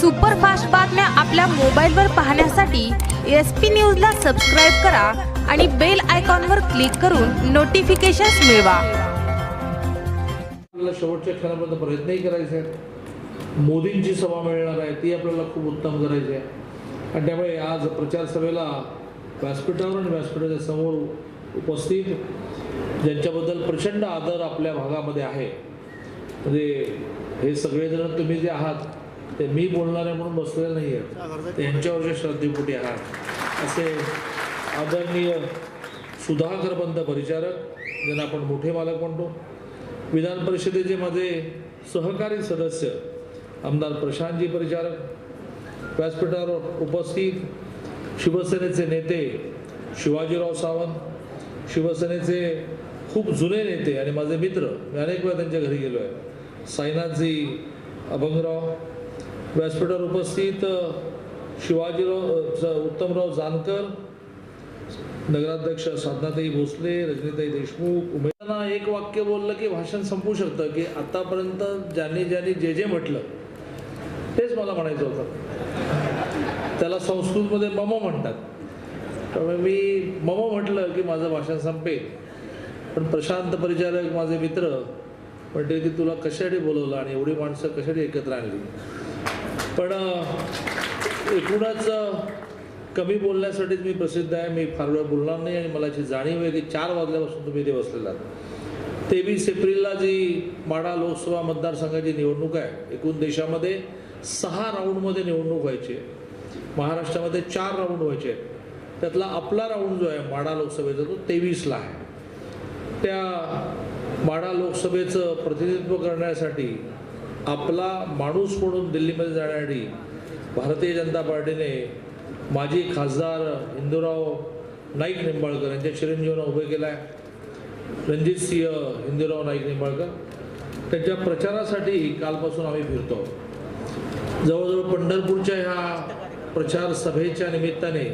Superfast बातम्या आपल्या मोबाईलवर पाहण्यासाठी एस पी न्यूजला सबस्क्राईब करा आणि बेल आयकॉनवर क्लिक करून नोटिफिकेशन्स मिळवा. आपल्याला शेवटच्या क्षणापर्यंत प्रयत्नही करायचे आहेत. मोदींची सभा मिळणार आहे ती आपल्याला खूप उत्तम करायची आहे. आणि त्यामुळे आज प्रचार सभेला व्यासपीठावर आणि व्यासपीठाच्या समोर उपस्थित ज्यांच्याबद्दल प्रचंड आदर आपल्या भागामध्ये आहे. म्हणजे हे सगळेजण तुम्ही जे आहात ते मी बोलणार आहे म्हणून बसलेले नाही आहेत ते जे श्रद्धेपोटी आहात. असे आदरणीय सुधाकर बंद परिचारक ज्यांना आपण मोठे मालक म्हणतो विधान परिषदेचे माझे सहकारी सदस्य आमदार प्रशांतजी परिचारक व्यासपीठावर उपस्थित शिवसेनेचे नेते शिवाजीराव सावंत शिवसेनेचे खूप जुने नेते आणि माझे मित्र मी अनेक वेळा त्यांच्या घरी गेलो आहे साईनाथजी अभंगराव व्यासपीठावर उपस्थित शिवाजीराव उत्तमराव जानकर नगराध्यक्ष साधनाताई भोसले रजनीताई देशमुख उमेदांना एक वाक्य बोललं की भाषण संपू शकतं की आतापर्यंत ज्यांनी ज्यांनी जे जे म्हटलं तेच मला म्हणायचं होतं. त्याला संस्कृतमध्ये मम म्हणतात. त्यामुळे मी मम म्हटलं की माझं भाषण संपेल. पण प्रशांत परिचारक माझे मित्र म्हणते की तुला कशासाठी बोलवलं आणि एवढी माणसं कशासाठी एकत्र आणली? पण एकूणच कमी बोलण्यासाठीच मी प्रसिद्ध आहे. मी फार वेळ बोलणार नाही आणि मला याची जाणीव आहे की चार वाजल्यापासून तुम्ही इथे बसलेला आहात. तेवीस एप्रिलला जी माढा लोकसभा मतदारसंघाची निवडणूक आहे एकूण देशामध्ये सहा राऊंडमध्ये निवडणूक व्हायची आहे. महाराष्ट्रामध्ये चार राऊंड व्हायचे आहेत. त्यातला आपला राऊंड जो आहे माडा लोकसभेचा तो तेवीसला आहे. त्या माढा लोकसभेचं प्रतिनिधित्व करण्यासाठी आपला माणूस म्हणून दिल्लीमध्ये जाण्यासाठी भारतीय जनता पार्टीने माजी खासदार हिंदूराव नाईक निंबाळकर यांच्या चिरंजीवांना उभे केला आहे रणजित सिंह हिंदूराव नाईक निंबाळकर. त्यांच्या प्रचारासाठी कालपासून आम्ही फिरतो. जवळजवळ पंढरपूरच्या ह्या प्रचार सभेच्या निमित्ताने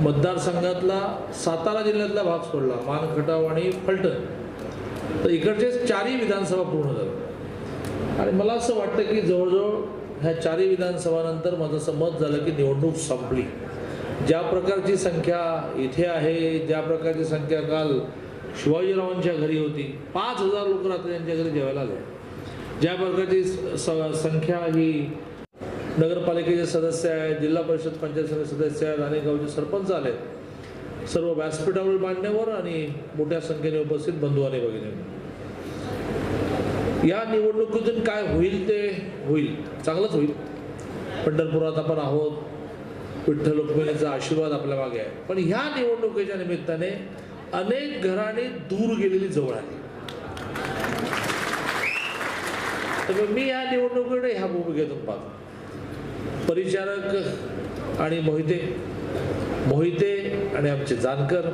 मतदारसंघातला सातारा जिल्ह्यातला भाग सोडला. मान खटाव आणि फलटण. तर इकडचे चारही विधानसभा पूर्ण झालं. आणि मला असं वाटतं की जवळजवळ ह्या चारही विधानसभानंतर माझं असं मत झालं की निवडणूक संपली. ज्या प्रकारची संख्या इथे आहे ज्या प्रकारची संख्या काल शिवाजीरावांच्या घरी होती पाच हजार लोक रात्री त्यांच्या घरी जेवायला आले. ज्या प्रकारची स- संख्या ही नगरपालिकेचे सदस्य आहेत जिल्हा परिषद पंचायत समिती सदस्य आहेत अनेक गावचे सरपंच आले सर्व व्यासपीठावर मांडण्यावर आणि मोठ्या संख्येने उपस्थित बंधू आणि भगिनी या निवडणुकीतून काय होईल ते होईल. चांगलंच होईल. पंढरपुरात आपण आहोत. विठ्ठल रुक्मिणीचा आशीर्वाद आपल्या मागे आहे. पण ह्या निवडणुकीच्या निमित्ताने अनेक घराणे दूर गेलेली जवळ आहे तर मी या निवडणुकीकडे ह्या भूमिकेतून पाहतो. परिचारक आणि मोहिते. मोहिते आणि आमचे जानकर.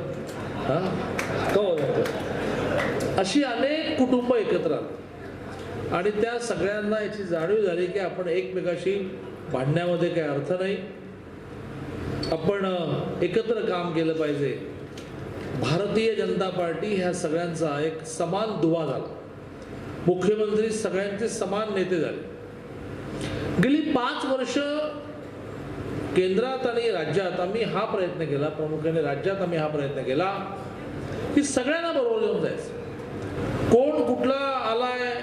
हा? हो अशी अनेक कुटुंब एकत्र आली. आणि त्या सगळ्यांना याची जाणीव झाली की आपण एकमेकाशी भांडण्यामध्ये काही अर्थ नाही. आपण एकत्र काम केलं पाहिजे. भारतीय जनता पार्टी ह्या सगळ्यांचा एक समान दुवा झाला. मुख्यमंत्री सगळ्यांचे समान नेते झाले. गेली पाच वर्ष केंद्रात आणि राज्यात आम्ही हा प्रयत्न केला प्रामुख्याने राज्यात आम्ही हा प्रयत्न केला की सगळ्यांना बरोबर घेऊन जायचं. कोण कुठला आलाय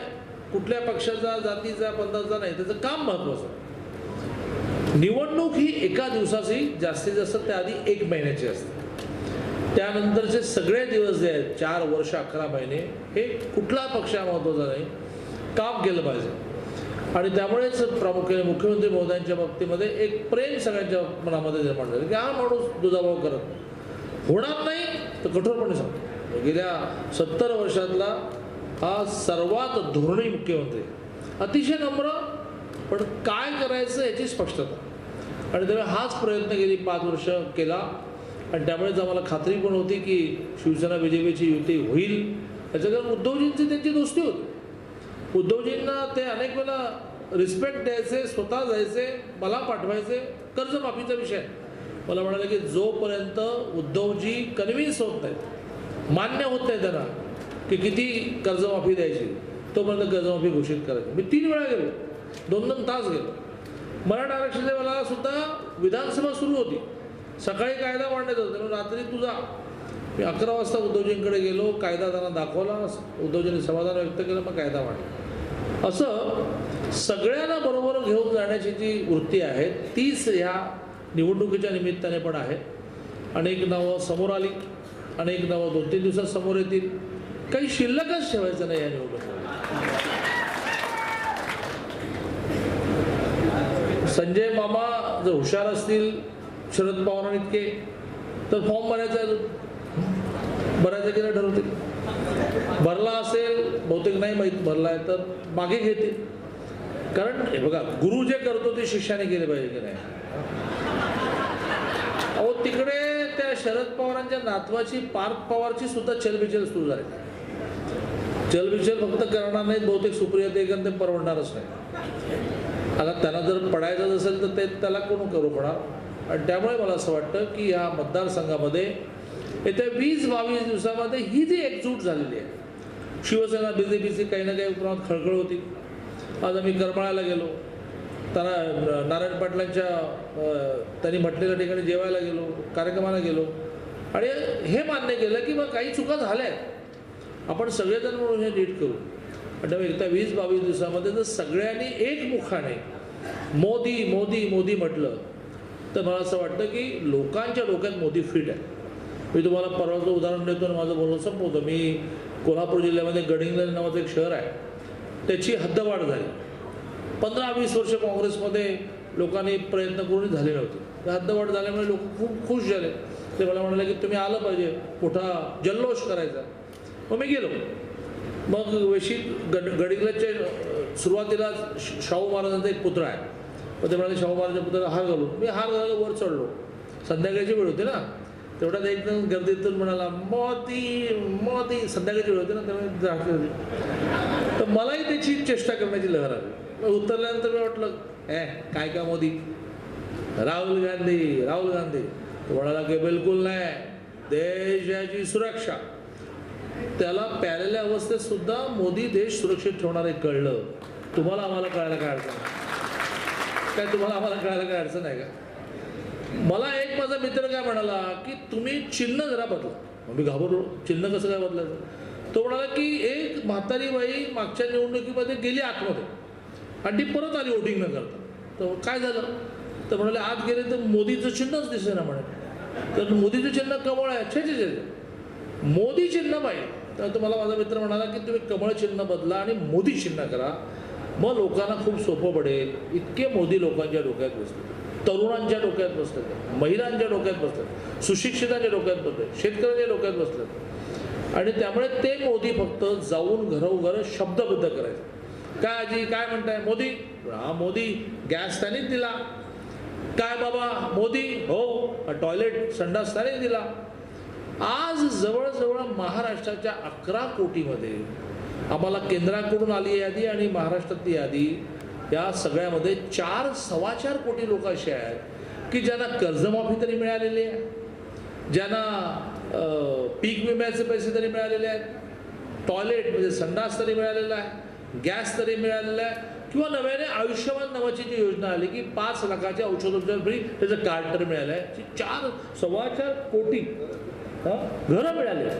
कुठल्या पक्षाचा जातीचा पंथाचा नाही त्याचं काम महत्वाचं निवडणूक ही एका दिवसाची जास्तीत जास्त त्याआधी एक महिन्याची असते. त्यानंतरचे सगळे दिवस जे आहेत चार वर्ष अकरा महिने हे कुठला पक्ष हा महत्त्वाचा नाही काम केलं पाहिजे. आणि त्यामुळेच प्रामुख्याने मुख्यमंत्री महोदयांच्या बाबतीमध्ये एक प्रेम सगळ्यांच्या मनामध्ये निर्माण झालं की हा माणूस दुजाभाव करत होणार नाही तर कठोरपणे सांगतो. गेल्या सत्तर वर्षातला हा सर्वात धोरणी मुख्यमंत्री. अतिशय नम्र पण काय करायचं याची स्पष्टता. आणि त्यामुळे हाच प्रयत्न गेली पाच वर्ष केला. आणि त्यामुळेच आम्हाला खात्री पण होती की शिवसेना बी जे पीची युती होईल. याचं कारण उद्धवजींची त्यांची दोस्ती होती. उद्धवजींना ते अनेक वेळा रिस्पेक्ट द्यायचे स्वतः जायचे मला पाठवायचे कर्जमाफीचा विषय. मला म्हणाले की जोपर्यंत उद्धवजी कन्व्हिन्स होत नाहीत मान्य होत नाही त्यांना की किती कर्जमाफी द्यायची? तोपर्यंत कर्जमाफी घोषित करायची. मी तीन वेळा गेलो. दोन दोन तास गेलो. मराठा आरक्षणाच्या वेळेला सुद्धा विधानसभा सुरू होती. सकाळी कायदा मांडायचा होता. त्यामुळे रात्री तुझा मी अकरा वाजता उद्धवजींकडे गेलो. कायदा त्यांना दाखवला. उद्धवजींनी समाधान व्यक्त केलं. मग कायदा मांडला. असं सगळ्यांना बरोबर घेऊन जाण्याची जी वृत्ती आहे तीच ह्या निवडणुकीच्या निमित्ताने पण आहे. अनेक नावं समोर आली. अनेक नावं दोन तीन दिवसात समोर येतील. काही शिल्लकच ठेवायचं नाही या निवडणुकीत संजय मामा जर हुशार असतील शरद पवारांइतके तर फॉर्म भरायचा भरायचा की नाही ठरवतील. भरला असेल बहुतेक नाही माहीत भरला आहे तर मागे घेतील. कारण हे बघा गुरु जे करतो ते शिष्याने केले पाहिजे की नाही? अहो तिकडे त्या शरद पवारांच्या नातवाची पार्थ पवारची सुद्धा चलबिचल सुरू झाली. चलबिचल फक्त करणार नाहीत बहुतेक सुप्रिया देगन ते परवडणारच नाही. आता त्यांना जर पडायचं असेल तर ते त्याला कोण करू पडणार आणि त्यामुळे मला असं वाटतं की ह्या मतदारसंघामध्ये येत्या वीस बावीस दिवसामध्ये ही जी एकजूट झालेली आहे शिवसेना बी जे पीची काही ना काही प्रमाणात खळखळ होती. आज आम्ही करमाळ्याला गेलो. त्यांना नारायण पाटलांच्या त्यांनी म्हटलेल्या ठिकाणी जेवायला गेलो कार्यक्रमाला गेलो. आणि हे मान्य केलं की मग काही चुका झाल्या आहेत. आपण सगळेजण म्हणून हे नीट करू. म्हणजे एकदा वीस बावीस दिवसामध्ये जर सगळ्यांनी एकमुखाने मोदी मोदी मोदी म्हटलं तर मला असं वाटतं की लोकांच्या डोक्यात मोदी फिट आहे. मी तुम्हाला परवाचं उदाहरण देतो आणि माझं बोलणं संपवतो. मी कोल्हापूर जिल्ह्यामध्ये गडिंग्लज नावाचं एक शहर आहे. त्याची हद्दवाढ झाली. पंधरा वीस वर्ष काँग्रेसमध्ये लोकांनी प्रयत्न करून झाले नव्हते. तर हद्दवाढ झाल्यामुळे लोक खूप खुश झाले. ते मला म्हणाले की तुम्ही आलं पाहिजे. मोठा जल्लोष करायचा. मग मी गेलो. मग वेशी गड गडिंग्लजच्या सुरुवातीला श- शाहू महाराजांचा एक पुत्र आहे. मग ते म्हणाले शाहू महाराजांच्या पुत्राला हार घालून मी हार घालून वर चढलो. संध्याकाळची वेळ होती ना. तेवढ्यात एक जण गर्दीतून म्हणाला मोती मोती. संध्याकाळची वेळ होती ना त्यामुळे होती. तर मलाही त्याची चेष्टा करण्याची लहर आली. मग उतरल्यानंतर मी वाटलं ए काय का मोदी? राहुल गांधी राहुल गांधी. म्हणाला की बिलकुल नाही. देशाची सुरक्षा. त्याला प्यालेल्या अवस्थेत सुद्धा मोदी देश सुरक्षित ठेवणार आहे कळलं. तुम्हाला आम्हाला कळायला काय अडचण? काय तुम्हाला आम्हाला कळायला काय अडचण आहे का? मला एक माझा मित्र काय म्हणाला की तुम्ही चिन्ह जरा बदला. मी घाबरलो. चिन्ह कसं काय बदलायचं? तो म्हणाला की एक म्हातारी बाई मागच्या निवडणुकीमध्ये गेली आतमध्ये आणि ती परत आली वोटिंग न करता. तर काय झालं? तर म्हणाले आत गेले तर मोदीचं चिन्हच दिसे ना म्हणे. तर मोदीचं चिन्ह कमळ आहे. छे छे. मोदी चिन्ह पाहिजे तर तुम्हाला माझा मित्र म्हणाला की तुम्ही कमळ चिन्ह बदला आणि मोदी चिन्ह करा. मग लोकांना खूप सोपं पडेल. इतके मोदी लोकांच्या डोक्यात बसले. तरुणांच्या डोक्यात बसतात महिलांच्या डोक्यात बसतात सुशिक्षितांच्या डोक्यात बसले. शेतकऱ्यांच्या डोक्यात बसतात आणि त्यामुळे ते मोदी फक्त जाऊन घरोघर शब्दबद्ध करायचे. काय आजी काय म्हणताय? मोदी? हा मोदी. गॅस त्यानेच दिला. काय बाबा? मोदी? हो. टॉयलेट संडास त्याने दिला. आज जवळजवळ महाराष्ट्राच्या अकरा कोटीमध्ये आम्हाला केंद्राकडून आली यादी आणि महाराष्ट्रातली यादी या सगळ्यामध्ये चार सव्वा चार कोटी लोक असे आहेत की ज्यांना कर्जमाफी तरी मिळालेली आहे ज्यांना पीक विम्याचे पैसे तरी मिळालेले आहेत टॉयलेट म्हणजे संडास तरी मिळालेला आहे गॅस तरी मिळालेला आहे किंवा नव्याने आयुष्यमान नावाची जी योजना आली की पाच लाखाचे औषधोपचार फ्री त्याचं कार्ड तर मिळालं आहे. चार सव्वा चार कोटी घरं मिळाले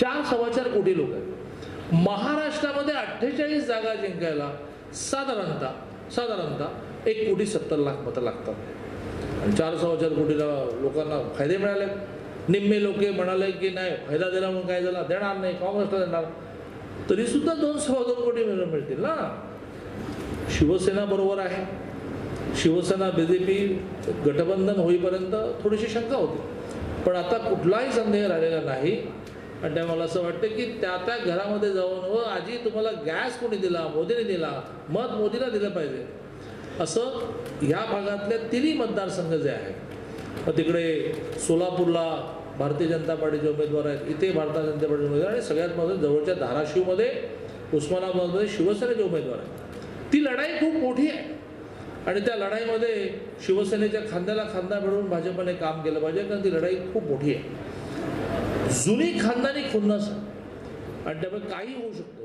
चार सव्वा चार कोटी लोक आहेत. महाराष्ट्रामध्ये अठ्ठेचाळीस जागा जिंकायला साधारणतः साधारणतः एक कोटी सत्तर लाख मतं लागतात. आणि चार सव्वा चार कोटीला लोकांना फायदे मिळाले निम्मे लोक म्हणाले की नाही फायदा दिला म्हणून काय झाला? देणार नाही काँग्रेसला देणार. तरी सुद्धा दोन सव्वा दोन कोटी मिळून मिळतील ना? शिवसेना बरोबर आहे. शिवसेना बी जे पी गठबंधन होईपर्यंत थोडीशी शंका होती. पण आता कुठलाही संदेह राहिलेला नाही. आणि त्या मला असं वाटतं की त्या त्या घरामध्ये जाऊन व आजी तुम्हाला गॅस कोणी दिला मोदीने दिला मत मोदीला दिलं पाहिजे. असं ह्या भागातल्या तिन्ही मतदारसंघ जे आहेत मग तिकडे सोलापूरला भारतीय जनता पार्टीचे उमेदवार आहेत इथे भारतीय जनता पार्टीचे उमेदवार आणि सगळ्यात महत्त्वाचं जवळच्या धाराशिवमध्ये उस्मानाबादमध्ये शिवसेनेचे उमेदवार आहेत. ती लढाई खूप मोठी आहे. आणि त्या लढाईमध्ये शिवसेनेच्या खांद्याला खांदा मिळवून भाजपने काम केलं पाहिजे कारण ती लढाई खूप मोठी आहे. जुनी खानदानी खुन्नस. आणि त्यामुळे काही होऊ शकतं.